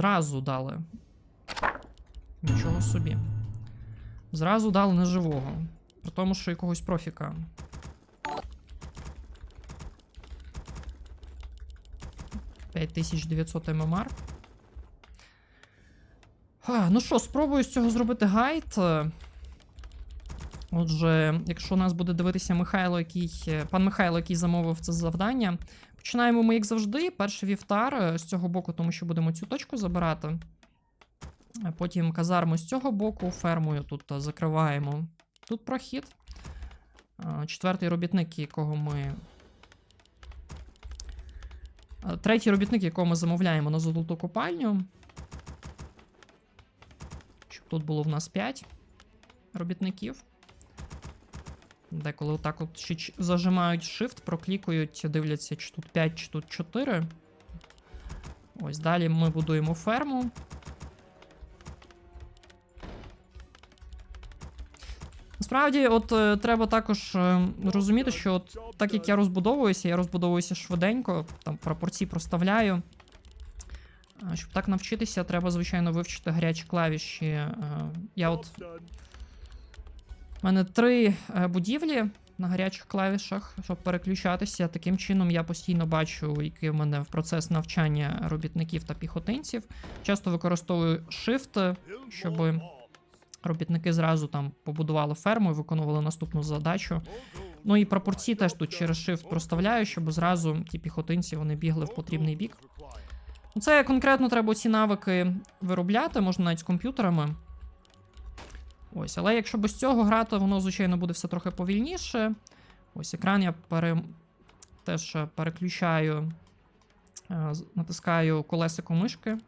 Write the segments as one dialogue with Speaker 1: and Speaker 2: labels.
Speaker 1: Зразу дали. Нічого собі. Зразу дали неживого. При тому, що якогось профіка. П'ять тисяч ММР. А, ну що, спробую з цього зробити гайд. Отже, якщо нас буде дивитися Михайло, який, пан Михайло, який замовив це завдання, починаємо ми, як завжди. Перший вівтар е, з цього боку, тому що будемо цю точку забирати. Потім казарму з цього боку, фермою тут е, закриваємо. Тут прохід. Четвертий робітник, якого ми. Третій робітник, якого ми замовляємо на золоту копальню. Щоб тут було в нас 5 робітників. Деколи отак от ще зажимають Shift, проклікують, дивляться, чи тут 5, чи тут 4. Ось далі ми будуємо ферму. Насправді, от е, треба також е, розуміти, що от, так як я розбудовуюся, я розбудовуюся швиденько, там пропорції проставляю. Щоб так навчитися, треба, звичайно, вивчити гарячі клавіші. Е, Я от у мене три е, будівлі на гарячих клавішах, щоб переключатися. Таким чином я постійно бачу, який в мене процес навчання робітників та піхотинців. Часто використовую Shift, щоб робітники зразу там побудували ферму і виконували наступну задачу. Ну і пропорції теж тут через Shift проставляю, щоб зразу ті піхотинці вони бігли в потрібний бік. Ну, Це конкретно треба ці навики виробляти, можна навіть з комп'ютерами. Ось, але якщо без цього грати, воно, звичайно, буде все трохи повільніше. Ось екран я пере... теж переключаю, е, натискаю колесико мишки.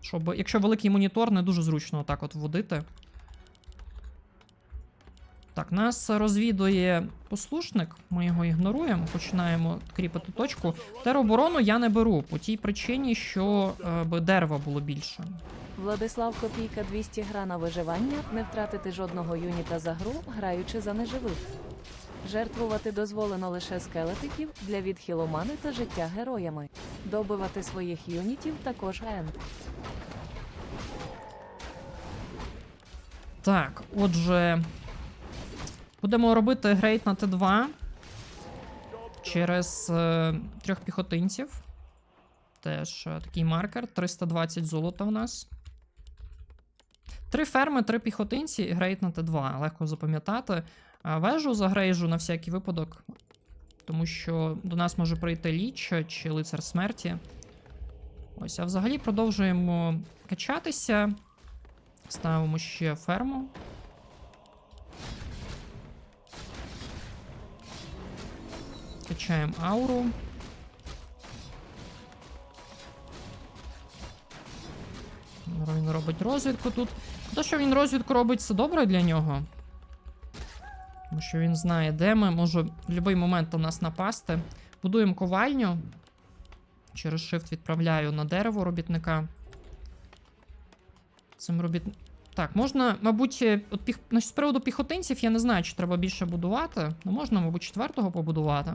Speaker 1: Щоб, якщо великий монітор, не дуже зручно отак от вводити. Так, нас розвідує послушник, ми його ігноруємо, починаємо кріпити точку. Тероборону я не беру по тій причині, що е, би дерева було більше.
Speaker 2: Владислав Копійка 200 гра на виживання, не втратити жодного юніта за гру, граючи за неживих. Жертвувати дозволено лише скелетиків для відхилу мани та життя героями. Добивати своїх юнітів також Н.
Speaker 1: Так, отже, будемо робити грейд на Т2 через е, трьох піхотинців. Теж е, такий маркер. 320 золота в нас. Три ферми, три піхотинці і грейд на Т2. Легко запам'ятати. Вежу загрейжу на всякий випадок, тому що до нас може прийти ліч чи лицар смерті. Ось, а взагалі продовжуємо качатися. Ставимо ще ферму. Качаємо ауру. Він робить розвідку тут. Те, що він розвідку робить, це добре для нього. Тому що він знає, де ми, може в будь-який момент на нас напасти. Будуємо ковальню. Через shift відправляю на дерево робітника. Цим робіт... Так, можна, мабуть, е, от піх... з приводу піхотинців я не знаю, чи треба більше будувати. Ну, можна, мабуть, четвертого побудувати.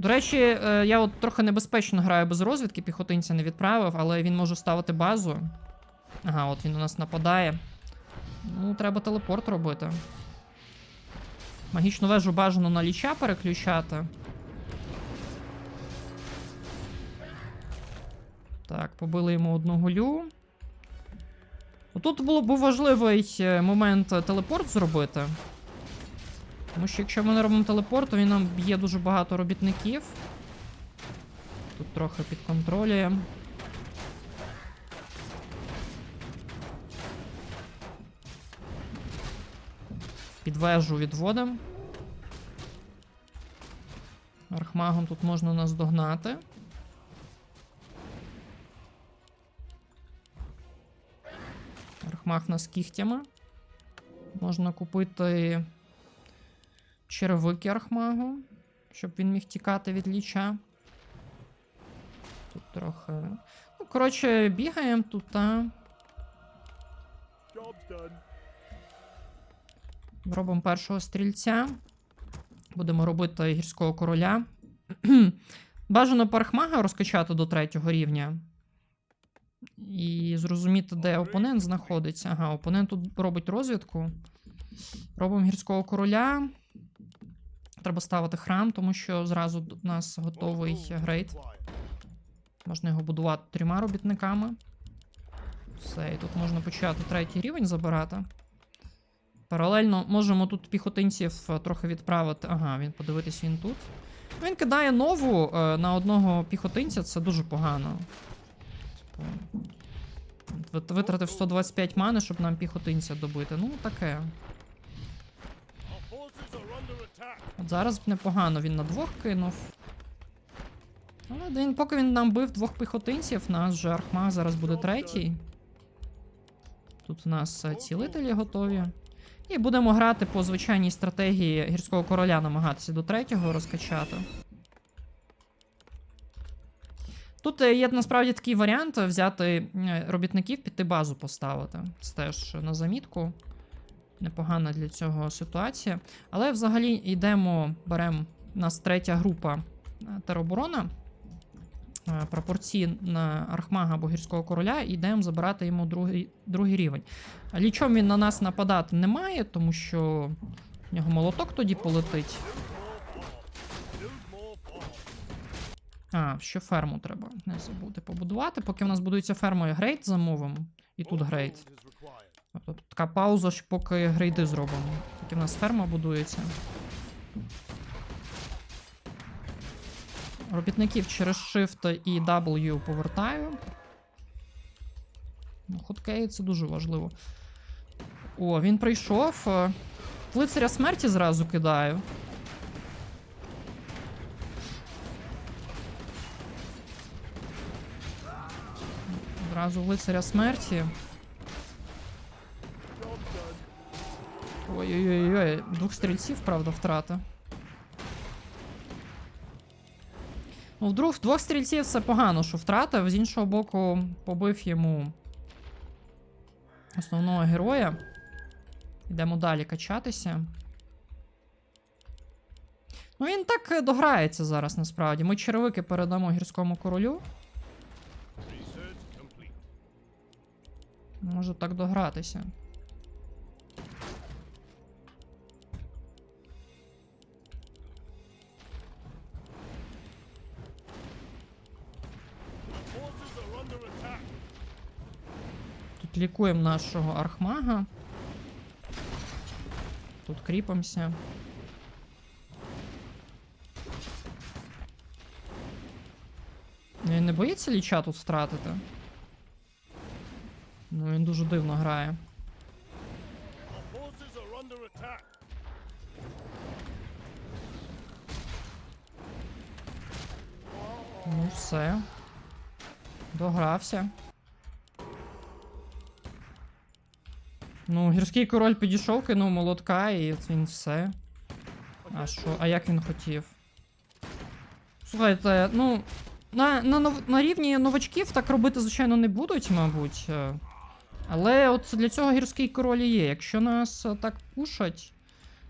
Speaker 1: До речі, е, я от трохи небезпечно граю без розвідки, піхотинця не відправив, але він може ставити базу. Ага, от він у нас нападає. Ну, треба телепорт робити. Магічну вежу бажано на ліча переключати. Так, побили йому одну гулю. Тут було б важливий е, момент е, телепорт зробити. Тому що якщо ми не робимо телепорт, то він нам б'є дуже багато робітників. Тут трохи підконтролює. Під вежу відводимо. Архмагом тут можна нас догнати. Архмаг нас кігтями. Можна купити черевики архмагу, щоб він міг тікати від ліча. Тут трохи. Ну, коротше, бігаємо тут, а. Робимо першого стрільця. Будемо робити гірського короля. Бажано пархмага розкачати до третього рівня. І зрозуміти, де опонент знаходиться. Ага, опонент тут робить розвідку. Робимо гірського короля. Треба ставити храм, тому що зразу у нас готовий грейд. Можна його будувати трьома робітниками. Все, і тут можна почати третій рівень забирати. Паралельно можемо тут піхотинців е, трохи відправити. Ага, він подивитись він тут. Він кидає нову е, на одного піхотинця, це дуже погано. Типу, Витратив 125 мани, щоб нам піхотинця добити. Ну, таке. От зараз б непогано він на двох кинув. Але він, поки він нам бив двох піхотинців, нас же Архмаг зараз буде третій. Тут в нас е, цілителі готові. І будемо грати по звичайній стратегії гірського короля, намагатися до третього розкачати. Тут е, є насправді такий варіант е, взяти робітників, піти базу поставити. Це теж на замітку. Непогана для цього ситуація. Але взагалі йдемо, беремо нас третя група е, тероборона. е, Пропорції на Архмага або гірського короля, і йдемо забирати йому другий, другий рівень. Лічом він на нас нападати не має, тому що в нього молоток тоді полетить. А, ще ферму треба не забути побудувати. Поки в нас будується ферма і грейд замовимо. І тут грейд. Тобто тут така пауза, що поки грейди зробимо. Поки в нас ферма будується. Робітників через Shift і W повертаю. Ну, хоткей це дуже важливо. О, він прийшов. е, Лицаря смерті зразу кидаю. Зразу в лицаря смерті. Ой-ой-ой, двох стрільців, правда, втрата. Ну, вдруг двох стрільців це погано, що втратив. З іншого боку, побив йому основного героя. Йдемо далі качатися. Ну, він так е, дограється зараз, насправді. Ми черевики передамо гірському королю. Може так догратися. Тут лікуємо нашого архмага. Тут кріпимося. Він не боїться ліча тут втратити. Ну, він дуже дивно грає. Ну, все. Догрався. Ну, гірський король підійшов, кинув молотка, і він все. А що? А як він хотів? Слухайте, ну. На, на, на рівні новачків так робити, звичайно, не будуть, мабуть. е. Але от для цього гірський король і є. Якщо нас е, так пушать,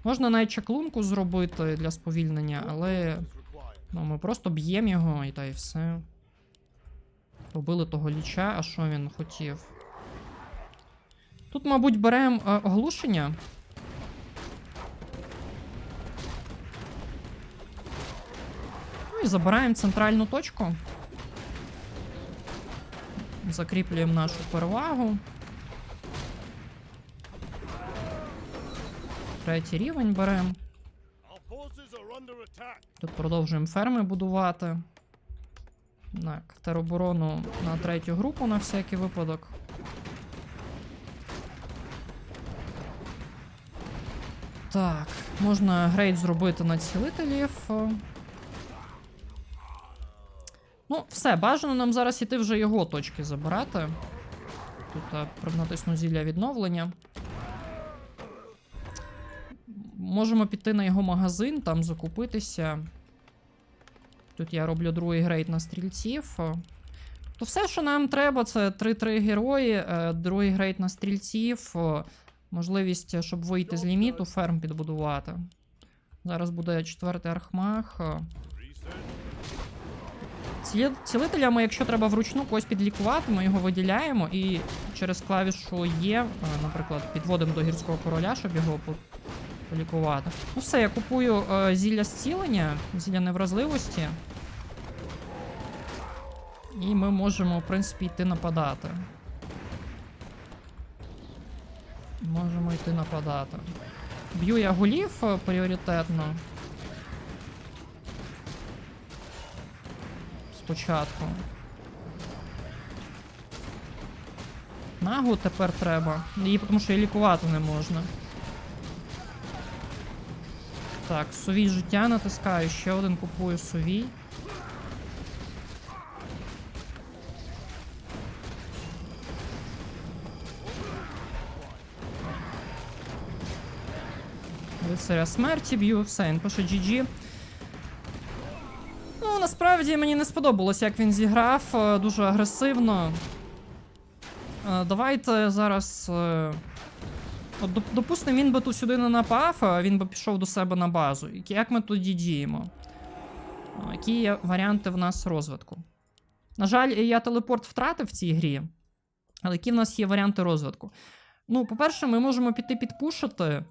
Speaker 1: можна навіть чаклунку зробити для сповільнення, але ну, ми просто б'ємо його і та й все. Побили того ліча, а що він хотів? Тут, мабуть, беремо е, оглушення. Ну і забираємо центральну точку. Закріплюємо нашу перевагу. Третій рівень беремо. Тут продовжуємо ферми будувати. Так, тероборону на третю групу на всякий випадок. Так, можна грейд зробити на цілителів. Ну, все, бажано нам зараз іти вже його точки забирати. Тут е, натисну зілля відновлення. Можемо піти на його магазин, там закупитися. Тут я роблю другий грейд на стрільців. То все, що нам треба, це 3-3 герої, е, другий грейд на стрільців, можливість, щоб вийти з ліміту, ферм підбудувати. Зараз буде четвертий архмаг. о. Цілителями, якщо треба вручну когось підлікувати, ми його виділяємо і через клавішу Є, е, наприклад, підводимо до гірського короля, щоб його полікувати. Ну все, я купую е, зілля зцілення, зілля невразливості. І ми можемо, в принципі, йти нападати. Можемо йти нападати. Б'ю я гулів е, пріоритетно. Спочатку. Нагу тепер треба. Її тому що її лікувати не можна. Так, сувій життя натискаю, ще один купую сувій. Лицаря смерті б'ю, все, він пише GG. Ну, насправді мені не сподобалось, як він зіграв, е, дуже агресивно. Е, Давайте зараз. е, От, допустимо, він би тут сюди не напав, а він би пішов до себе на базу. Як ми тоді діємо? Які є варіанти в нас розвитку? На жаль, я телепорт втратив в цій грі. Але які в нас є варіанти розвитку? Ну, по-перше, ми можемо піти підпушити.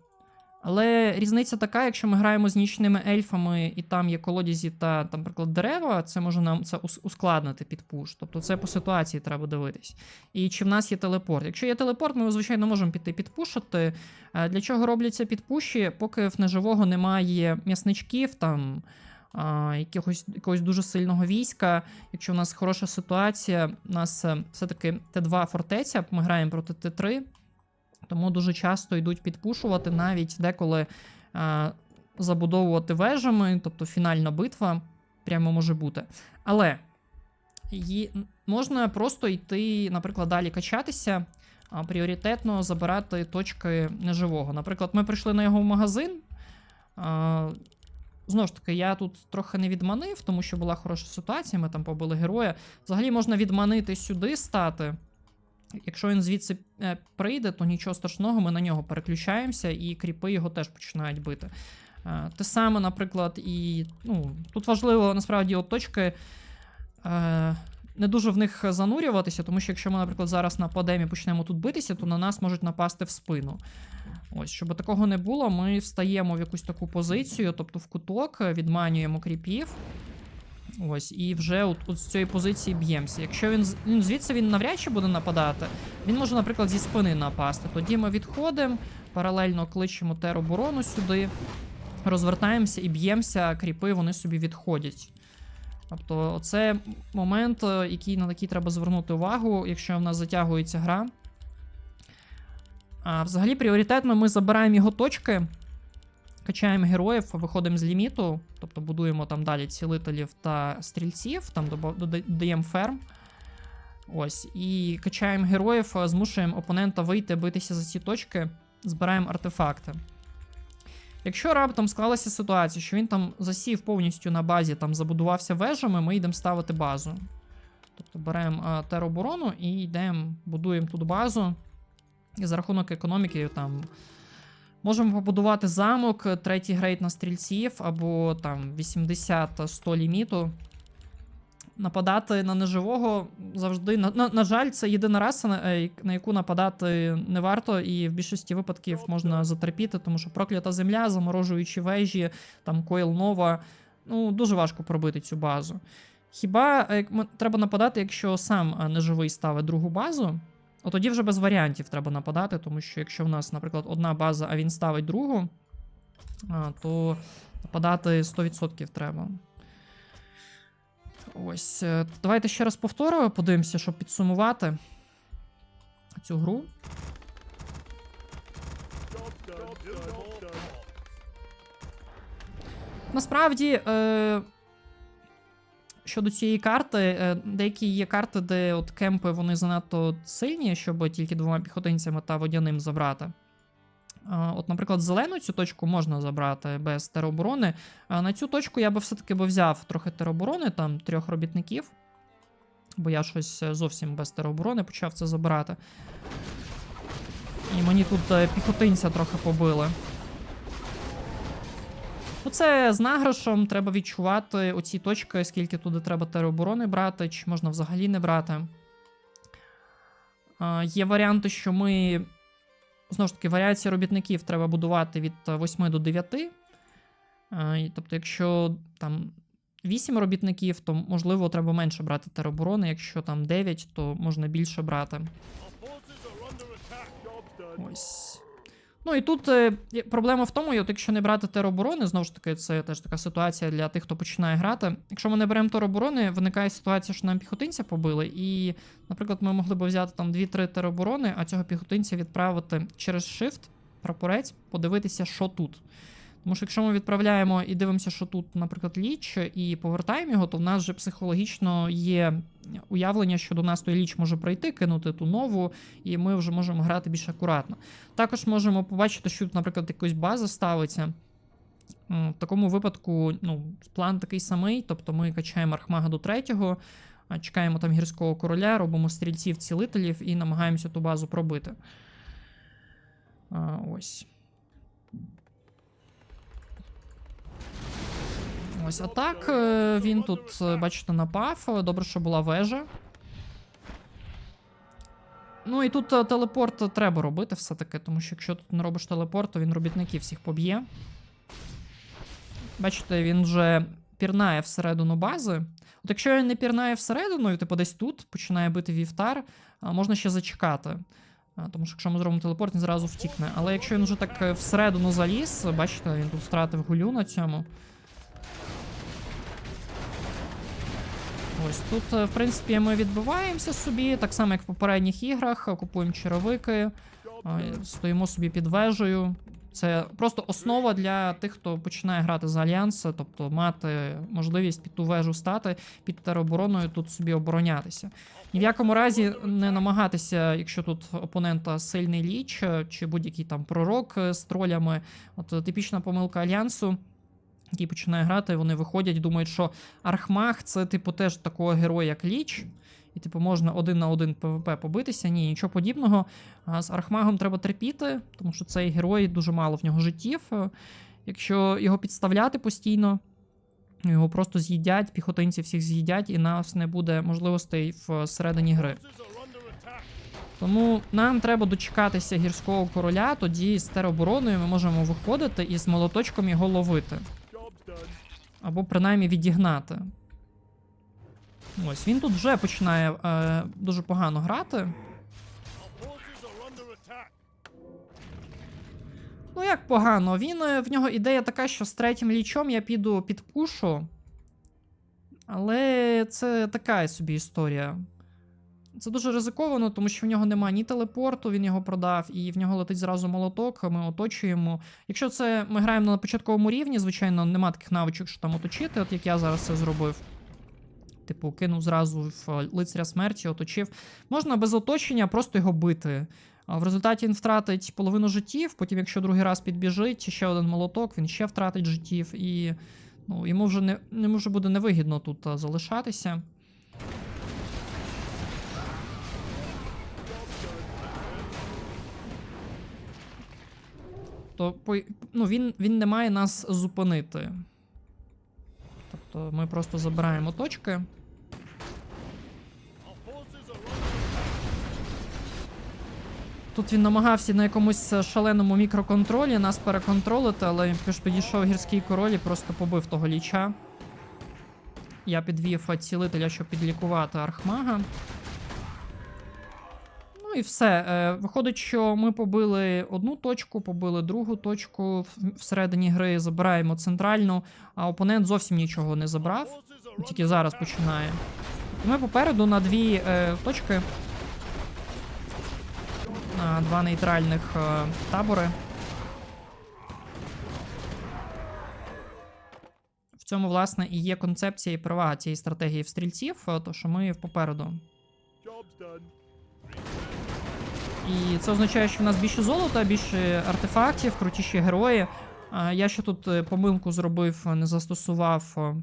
Speaker 1: Але різниця така, якщо ми граємо з нічними ельфами, і там є колодязі та, там, наприклад, дерева, це може нам це ускладнити під пуш. Тобто це по ситуації треба дивитись. І чи в нас є телепорт? Якщо є телепорт, ми звичайно можемо піти підпушити. Е, Для чого робляться підпуші? Поки в неживого немає м'ясничків, там а, якогось, дуже сильного війська. Якщо в нас хороша ситуація, у нас е, все-таки Т2 фортеця, ми граємо проти Т3. Тому дуже часто йдуть підпушувати, навіть деколи а, забудовувати вежами, тобто фінальна битва прямо може бути. Але ї- можна просто йти, наприклад, далі качатися, а, пріоритетно забирати точки неживого. Наприклад, ми прийшли на його магазин. А, Знову ж таки, я тут трохи не відманив, тому що була хороша ситуація, ми там побили героя. Взагалі можна відманити сюди стати. Якщо він звідси е, прийде, то нічого страшного, ми на нього переключаємося, і кріпи його теж починають бити. Е, те саме, наприклад, і ну, тут важливо насправді от точки. Е, не дуже в них занурюватися, тому що якщо ми, наприклад, зараз нападемо і почнемо тут битися, то на нас можуть напасти в спину. Ось, щоб такого не було, ми встаємо в якусь таку позицію, тобто в куток, відманюємо кріпів. Ось, і вже от, от з цієї позиції б'ємося. Якщо він, ну, звідси він навряд чи буде нападати, він може, наприклад, зі спини напасти. Тоді ми відходимо, паралельно кличемо тероборону сюди, розвертаємося і б'ємося, кріпи вони собі відходять. Тобто, це момент, е, який, на який треба звернути увагу, якщо в нас затягується гра. А взагалі, пріоритетно ми забираємо його точки, качаємо героїв, виходимо з ліміту, тобто будуємо там далі цілителів та стрільців, там додаємо ферм. Ось, і качаємо героїв, е, змушуємо опонента вийти, битися за ці точки, збираємо артефакти. Якщо раптом склалася ситуація, що він там засів повністю на базі, там забудувався вежами, ми йдемо ставити базу. Тобто беремо е, тероборону і йдемо, будуємо тут базу. І за рахунок економіки там можемо побудувати замок, е, третій грейд на стрільців, або там 80-100 ліміту. Нападати на неживого завжди. На, на, на жаль, це єдина раса, на, е, на яку нападати не варто, і в більшості випадків можна затерпіти, тому що проклята земля, заморожуючі вежі, там Койл Нова. Ну, дуже важко пробити цю базу. Хіба е, як треба нападати, якщо сам е, неживий ставить другу базу, от тоді вже без варіантів треба нападати, тому що якщо в нас, наприклад, одна база, а він ставить другу, то нападати 100% треба. Ось. е, Давайте ще раз повторимо, подивимося, щоб підсумувати цю гру. Насправді, е, щодо цієї карти, е, деякі є карти, де от кемпи вони занадто сильні, щоб тільки двома піхотинцями та водяним забрати. От, наприклад, зелену цю точку можна забрати без тероборони. На цю точку я би все-таки взяв трохи тероборони, там трьох робітників. Бо я щось е, зовсім без тероборони почав це забирати. І мені тут е, піхотинця трохи побили. Типу, це з награшом, треба відчувати оці точки, скільки туди треба тероборони брати, чи можна взагалі не брати. А, є варіанти, що ми. Знову ж таки, варіації робітників треба будувати від е, 8 до 9. Тобто, якщо там 8 робітників, то можливо треба менше брати тероборони. Якщо там 9, то можна більше брати. Ось. Ну і тут е, проблема в тому, от якщо не брати тероборони, знову ж таки, це теж така ситуація для тих, хто починає грати. Якщо ми не беремо тероборони, виникає ситуація, що нам піхотинця побили, і, наприклад, ми могли б взяти там 2-3 тероборони, а цього піхотинця відправити через shift, прапорець, подивитися, що тут. Тому що якщо ми відправляємо і дивимося, що тут, наприклад, ліч, і повертаємо його, то в нас вже психологічно є уявлення, що до нас той ліч може прийти, кинути ту нову, і ми вже можемо грати більш акуратно. Також можемо побачити, що тут, наприклад, якась база ставиться. В такому випадку ну, план такий самий, тобто ми качаємо архмага до третього, чекаємо там гірського короля, робимо стрільців-цілителів і намагаємося ту базу пробити. Ось. Ось, а так е, він тут, е, бачите, напав. Добре, що була вежа. Ну і тут е, телепорт треба робити все-таки, тому що якщо тут не робиш телепорт, то він робітників всіх поб'є. Бачите, він вже пірнає всередину бази. От якщо він не пірнає всередину, і типу десь тут починає бити вівтар, можна ще зачекати. Тому що якщо ми зробимо телепорт, він зразу втікне. Але якщо він вже так всередину заліз, бачите, він тут втратив гулю на цьому. Ось тут, е, в принципі, ми відбиваємося собі, так само, як в попередніх іграх, е, купуємо черевики, е, стоїмо собі під вежею. Це просто основа для тих, хто починає грати за альянс, тобто мати можливість під ту вежу стати, під теробороною тут собі оборонятися. Ні в якому разі не намагатися, якщо тут опонента сильний ліч чи будь-який там пророк з тролями. От типічна помилка альянсу, який починає грати, вони виходять, думають, що Архмаг це, типу, теж такого героя, як Ліч. І, типу, можна один на один ПВП побитися. Ні, нічого подібного. З Архмагом треба терпіти, тому що цей герой дуже мало в нього життів. Е, Якщо його підставляти постійно, його просто з'їдять, піхотинці всіх з'їдять, і нас не буде можливостей всередині гри. Тому нам треба дочекатися гірського короля, тоді з теробороною ми можемо виходити і з молоточком його ловити. Або принаймні відігнати. Ось він тут вже починає е, дуже погано грати. Ну, як погано, він е, в нього ідея така, що з третім лічом я піду під пушу. Але це така собі історія. Це дуже ризиковано, тому що в нього немає ні телепорту, він його продав, і в нього летить зразу молоток, ми оточуємо. Якщо це ми граємо на початковому рівні, звичайно, нема таких навичок, що там оточити, от як я зараз це зробив. Типу, кинув зразу в лицаря смерті, оточив. Можна без оточення просто його бити. В результаті він втратить половину життів, потім, якщо другий раз підбіжить, ще один молоток, він ще втратить життів, і ну, йому вже не, йому вже буде невигідно тут залишатися. То по, ну, він, він не має нас зупинити. Тобто ми просто забираємо точки. Тут він намагався на якомусь шаленому мікроконтролі нас переконтролити, але підійшов гірський король і просто побив того ліча. Я підвів цілителя, щоб підлікувати архмага. І все. Е, Виходить, що ми побили одну точку, побили другу точку всередині гри, забираємо центральну, а опонент зовсім нічого не забрав. Тільки зараз починає. Ми попереду на дві е, точки. На два нейтральних е, табори. В цьому, власне, і є концепція і перевага цієї стратегії в стрільців, е, то що ми попереду. І це означає, що в нас більше золота, більше артефактів, крутіші герої. Я ще тут е, помилку зробив, не застосував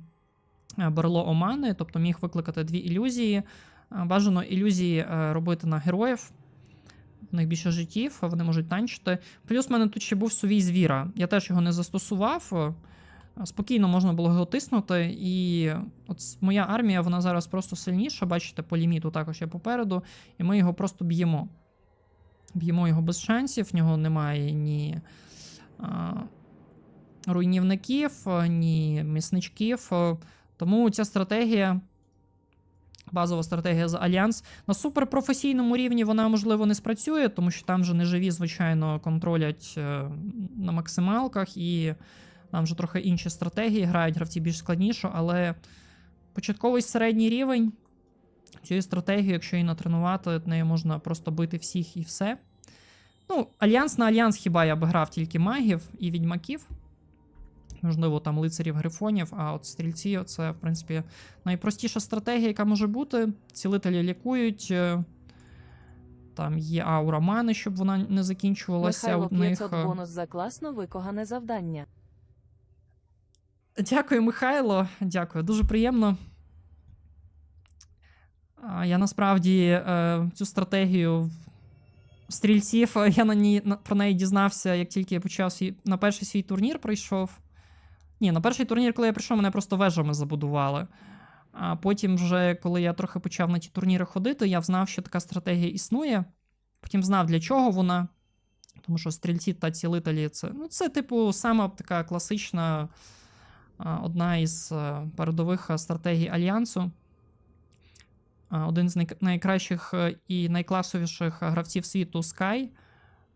Speaker 1: е, берло Омани, тобто міг викликати дві ілюзії. Бажано ілюзії е, робити на героїв. В них більше життів, вони можуть танчити. Плюс в мене тут ще був сувій звіра. Я теж його не застосував. е, спокійно можна було його тиснути. І от моя армія, вона зараз просто сильніша. Бачите, по ліміту також є попереду, і ми його просто б'ємо. Б'ємо його без шансів, в нього немає ні а, руйнівників, ні місничків. Тому ця стратегія, базова стратегія за Альянс, на суперпрофесійному рівні вона, можливо, не спрацює, тому що там же неживі, звичайно, контролять е, на максималках, і там вже трохи інші стратегії грають гравці більш складніше, але початковий середній рівень. Цю стратегію, якщо її натренувати, нею можна просто бити всіх і все. Ну, альянс на альянс хіба я б грав тільки магів і відьмаків. Можливо, там лицарів грифонів, а от стрільці це, в принципі, найпростіша стратегія, яка може бути. Цілителі лікують. е, Там є аура мани, щоб вона не закінчувалася
Speaker 2: Михайло
Speaker 1: у них.
Speaker 2: 500 бонус за класно викогане завдання.
Speaker 1: Дякую, Михайло. Дякую, дуже приємно. Я насправді е, цю стратегію стрільців, е, я на ній, про неї дізнався, як тільки я почав свій, на перший свій турнір прийшов. Ні, на перший турнір, коли я прийшов, мене просто вежами забудували. А потім, вже, коли я трохи почав на ті турніри ходити, я знав, що така стратегія існує. Потім знав, для чого вона. Тому що стрільці та цілителі це, ну, це, типу, сама така класична одна із е, передових стратегій Альянсу. А, Один з найкращих е, і найкласовіших е, гравців світу Sky.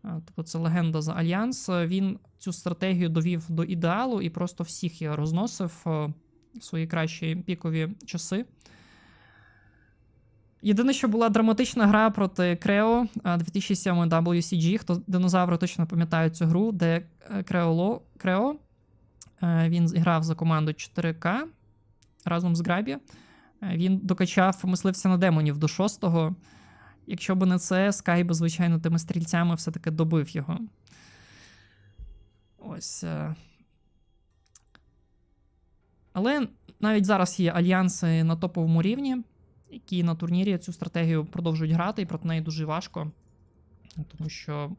Speaker 1: е, Тобто це легенда за Альянс. е, Він цю стратегію довів до ідеалу і просто всіх її розносив е, в свої кращі пікові часи. Єдине, що була драматична гра проти Крео е, 2007 WCG. Хто динозаври точно пам'ятають цю гру, де е, Креоло, Крео Е, Він грав за команду 4К разом з Грабі. Він докачав мисливця на демонів до 6-го. Якщо б не це, Скай би, звичайно, тими стрільцями все-таки добив його. Ось. е. Але навіть зараз є альянси на топовому рівні, які на турнірі цю стратегію продовжують грати, і проти неї дуже важко. Тому що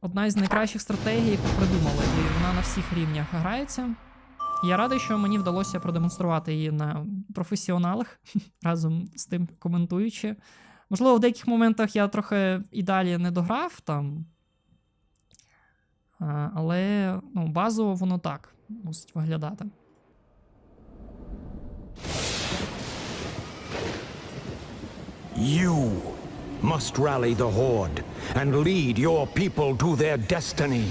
Speaker 1: одна із найкращих стратегій, яку придумали, і вона на всіх рівнях грається. Я радий, що мені вдалося продемонструвати її на професіоналах разом з тим коментуючи. Можливо, в деяких моментах я трохи і далі не дограв там. Але ну, базово воно так мусить виглядати.
Speaker 3: You must rally the Horde and lead your people to their destiny.